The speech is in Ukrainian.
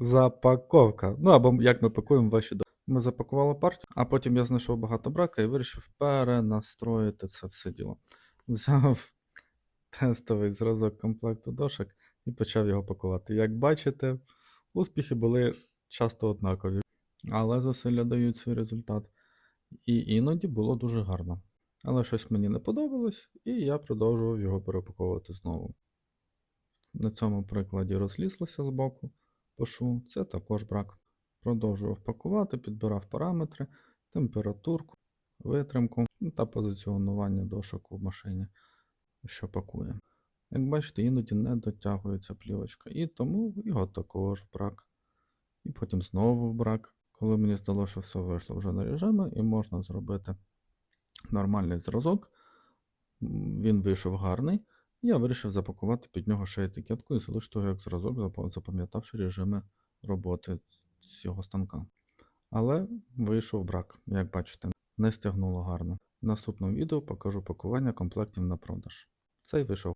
Запаковка. Ну або як ми пакуємо ваші до. Ми запакували партію, а потім я знайшов багато брака і вирішив перенастроїти це все діло. Взяв тестовий зразок комплекту дошок і почав його пакувати. Як бачите, успіхи були часто однакові, але зусилля дають свій результат. І іноді було дуже гарно. Але щось мені не подобалось, і я продовжував його перепаковувати знову. На цьому прикладі розлізлося з шву, це також брак. Продовжував пакувати, підбирав параметри, температурку, витримку та позиціонування дошок у машині, що пакує. Як бачите, іноді не дотягується плівочка, і тому його також брак. І потім знову в брак, коли мені здалося, що все вийшло вже на режими, і можна зробити нормальний зразок. Він вийшов гарний. Я вирішив запакувати під нього ще етикетку і залишити його як зразок, запам'ятавши режими роботи цього станка. Але вийшов брак, як бачите, не стягнуло гарно. В наступному відео покажу пакування комплектів на продаж. Цей вийшов